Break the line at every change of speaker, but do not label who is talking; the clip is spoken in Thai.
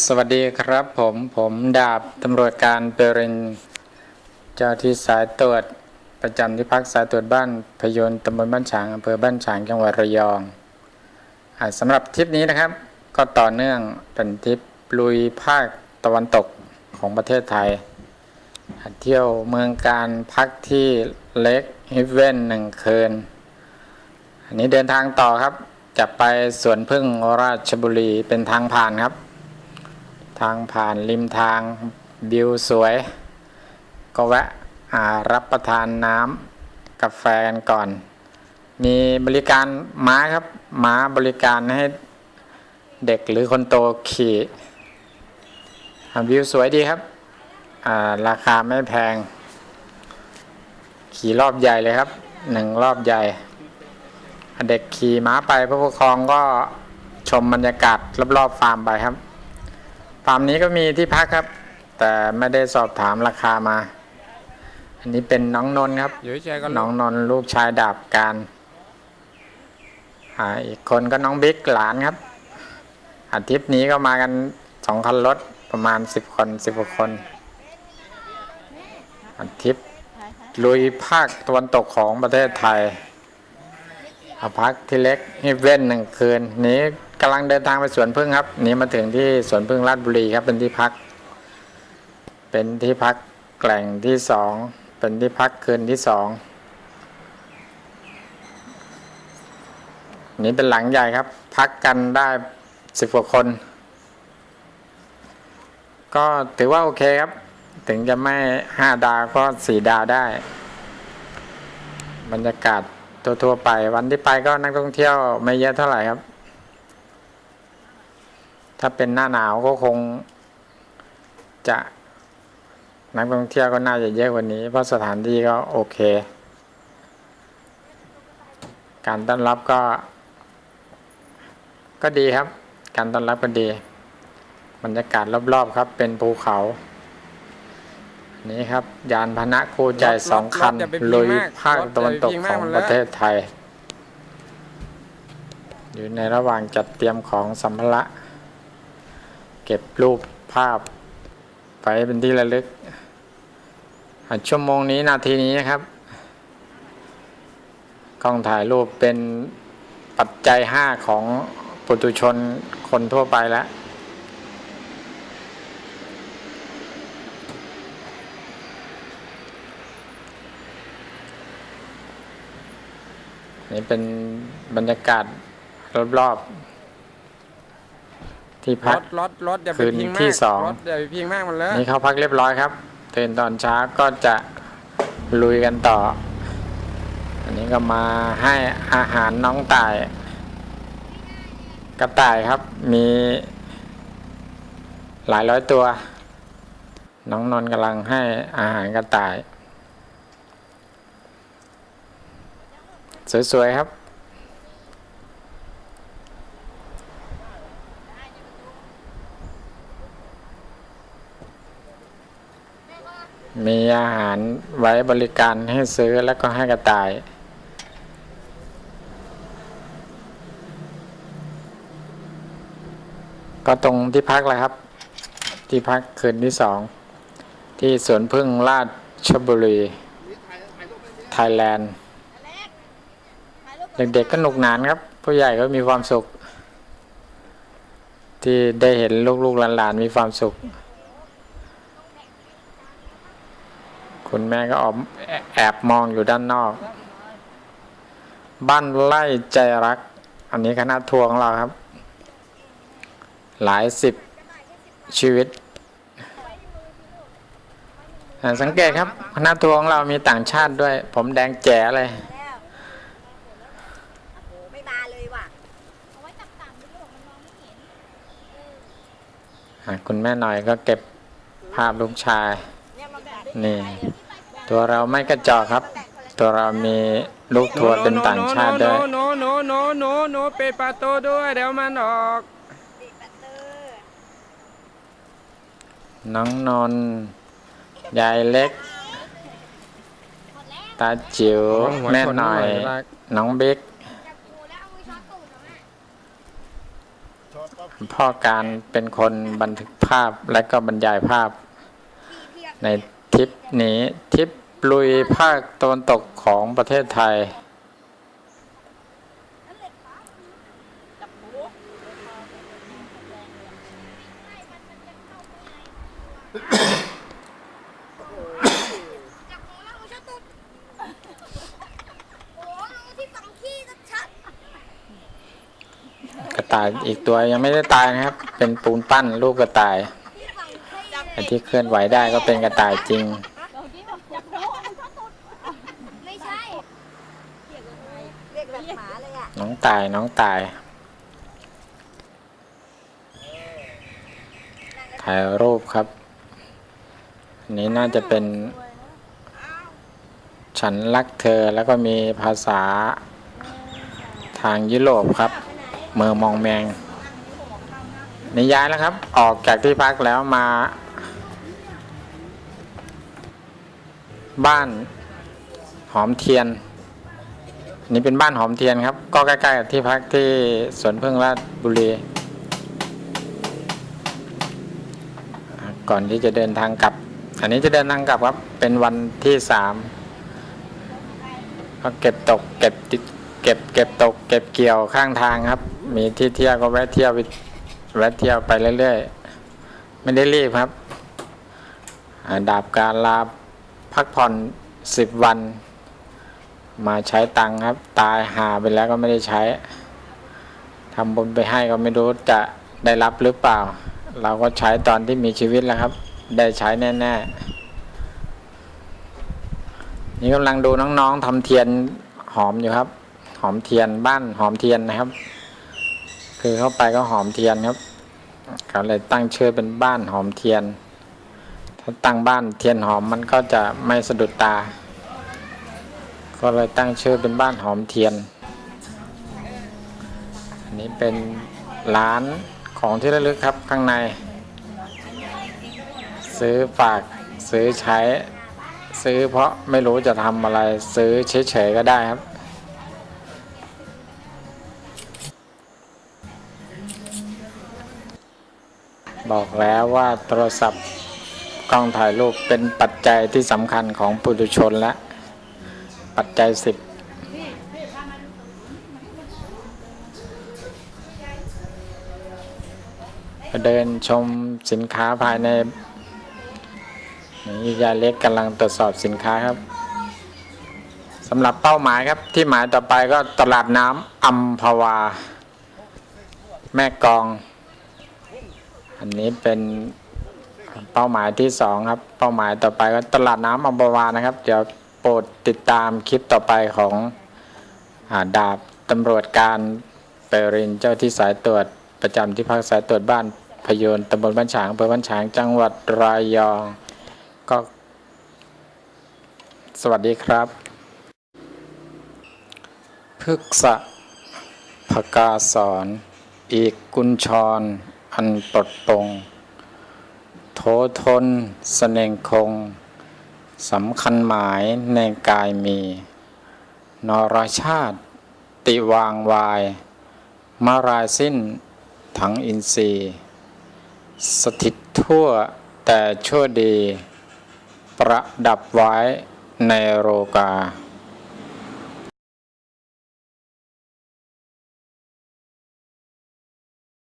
สวัสดีครับผมผมดาบตำรวจการเปรินเจ้าที่สายตรวจประจำที่พักสายตรวจบ้านพยนต์ตำบลบ้านฉางอำเภอบ้านฉางจังหวัดระยองอสำหรับทริปนี้นะครับ ก็ต่อเนื่องเป็นทริปลุยภาคตะวันตกของประเทศไทย เที่ยวเมืองการพักที่เล็กฮิฟเว่นหนึ่งคืน อันนี้เดินทางต่อครับจะไปสวนพึ่งราชบุรีเป็นทางผ่านครับ ทางผ่านริมทางวิวสวย ก็แวะรับประทานน้ำกาแฟกันก่อน มีบริการม้าครับ ม้าบริการให้เด็กหรือคนโตขี่วิวสวยดีครับาราคาไม่แพง ขี่รอบใหญ่เลยครับหนึ่งรอบใหญ่ เด็กขี่ม้าไปผู้ปกครองก็ชมบรรยากาศรอบๆฟาร์มไปครับ ฟาร์มนี้ก็มีที่พักครับ แต่ไม่ได้สอบถามราคามา อันนี้เป็นน้องนนท์ครับ
อยู่เฉยๆก็
น้องนนท์ลูกชายดาบการอ่าอีกคนก็น้องบิ๊กหลานครับ อาทิตย์นี้ก็มากันสองคันรถประมาณสิบคนสิบกว่าคน อาทิตย์ลุยภาคตะวันตกของประเทศไทยเอาพักที่เล็กฮิเว่นหนึ่งคืนนี้ กำลังเดินทางไปสวนพึ่งครับ นี้มาถึงที่สวนพึ่งราชบุรีครับเป็นที่พัก เป็นที่พักแกล่งที่สองเป็นที่พักคืนที่สองนี่เป็นหลังใหญ่ครับ พักกันได้สิบกว่าคน ก็ถือว่าโอเคครับ ถึงจะไม่ห้าดาวก็สี่ดาวได้ บรรยากาศทั่วๆไปวันที่ไปก็นักท่องเที่ยวไม่เยอะเท่าไหร่ครับ ถ้าเป็นหน้าหนาวก็คงจะนักท่องเที่ยวก็น่าจะเยอะกว่านี้ เพราะสถานที่ก็โอเค การต้อนรับก็ ก็ดีครับ การต้อนรับก็ดีบรรยากาศรอบๆครับ เป็นภูเขา นี่ครับ ยานพาหนะคู่ใจสองคันลุยภาคตะวันตกของประเทศไทย อยู่ในระหว่างจัดเตรียมของสัมภาระ เก็บรูปภาพไปเป็นที่ระลึก ชั่วโมงนี้นาทีนี้นะครับกล้องถ่ายรูปเป็นปัจจัยห้าของปุถุชนคนทั่วไปแล้วนี่เป็นบรรยากาศรอบๆ ที่
ร
พัก
ถรถรถอย่าไป
คืน
พิงมาก
ที่สอง
รถอย่าไปพิงมากมันเลอะ
นี่เขาพักเรียบร้อยครับตื่นตอนเช้าก็จะลุยกันต่อ อันนี้ก็มาให้อาหารน้องต่ายกระต่ายครับมีหลายร้อยตัว น้องนนท์กำลังให้อาหารกระต่าย สวยๆครับ มีอาหารไว้บริการให้ซื้อแล้วก็ให้กระต่าย ก็ตรงที่พักแหละครับ ที่พักคืนที่สอง ที่สวนพึ่งราชบุรี ไทยแลนด์ เด็กๆก็หนุกหนานครับ ผู้ใหญ่ก็มีความสุข ที่ได้เห็นลูกๆหลานๆมีความสุข คุณแม่ก็ออกแอบมองอยู่ด้านนอก บ้านไล่ใจรัก อันนี้คณะทัวร์ของเราครับ หลายสิบชีวิตอ่าสังเกตครับ คณะทัวร์ของเรามีต่างชาติด้วย ผมแดงแจ๋เลย
แล้วโอ้ไม่มาเลยว่ะ
เอาไว้ต่ำๆด้วยมันมองไม่เห็น
อะคุณแม่หน่อยก็เก็บภาพลูกชาย
เนี่ยมาแบ่ง
นี่ ตัวเราไม่กระจอกครับ ตัวเรามีลูกทัวร์เป็นต่างชาติด้วย
โนโนโนโนโนเปิดประตูด้วยเดี๋ยวมันออก
น้องนนท์ยายเล็ก ตาจิ๋วแม่
น
หน่อย
น้อ
งบิ๊กพ่อการเป็นคนบันทึกภาพและก็บรรยายภาพใน ทิปนี้ทิปลุยภาคตะวันตกของประเทศไทย
กระ
ต่ายอีกตัวยังไม่ได้ตายนะครับ เป็นปูนปั้นลูกกระต่าย
ที่
เคลื่อนไหวได้ก็เป็นกระต่ายจริง
ไม่ใช่เรียกแบบหมาเลยอะ
น้องตายน้องตาย ถ่ายรูปครับ อันนี้น่าจะเป็น ฉันรักเธอแล้วก็มีภาษาทางยุโรปครับ เมืองมองแมงนี่ย้ายแล้วครับ ออกจากที่พักแล้วมา บ้านหอมเทียน นี่เป็นบ้านหอมเทียนครับ ก็ใกล้ๆกับที่พักที่สวนพึ่งราชบุรี ก่อนที่จะเดินทางกลับ อันนี้จะเดินทางกลับครับ เป็นวันที่สามก็เก็บตกเก็บติดเก็บเก็บตก เก็บเกี่ยวข้างทางครับ มีที่เที่ยวก็แวะเที่ยวไปแวะเที่ยวไปเรื่อยๆ ไม่ได้รีบครับ ดาบการลาบ พักผ่อนสิบวัน มาใช้ตังค์ครับ ตายหาไปแล้วก็ไม่ได้ใช้ทำบุญไปให้ก็ไม่รู้จะได้รับหรือเปล่า เราก็ใช้ตอนที่มีชีวิตแล้วครับ ได้ใช้แน่ๆ นี่กำลังดูน้องๆทำเทียนหอมอยู่ครับ หอมเทียนบ้านหอมเทียนนะครับ คือเข้าไปก็หอมเทียนครับเขาเลยตั้งชื่อเป็นบ้านหอมเทียน ถ้าตั้งบ้านเทียนหอมมันก็จะไม่สะดุดตา ก็เลยตั้งชื่อเป็นบ้านหอมเทียน อันนี้เป็นร้านของที่ระลึกครับข้างใน ซื้อฝากซื้อใช้ ซื้อเพราะไม่รู้จะทำอะไรซื้อเฉยๆก็ได้ครับบอกแล้วว่าโทรศัพท์ กล้องถ่ายรูปเป็นปัจจัยที่สำคัญของปุถุชนและ ปัจจัยสิบเดินชมสินค้าภายในนี่ยาเล็กกำลังตรวจสอบสินค้าครับสำหรับเป้าหมายครับที่หมายต่อไปก็ตลาดน้ำอัมพวา แม่กอง อันนี้เป็น เป้าหมายที่สองครับ เป้าหมายต่อไปก็ตลาดน้ำอัมพวานะครับ เดี๋ยวโปรดติดตามคลิปต่อไปของอาดาบตำรวจการเปรินเจ้าที่สายตรวจประจำที่พักสายตรวจบ้านพยนตำบลบ้านฉางอำเภอบ้านฉางจังหวัดระยอง ก็ สวัสดีครับพฤกษะภกาสอน อีกกุญชร อันปลดปง โททนเสน่งคงสำคัญหมายในกายมี นรชาติ ติวางวาย มารายสิ้นทั้งอินทรีย์ สถิตทั่วแต่ชั่วดี ประดับไว้ในโรกา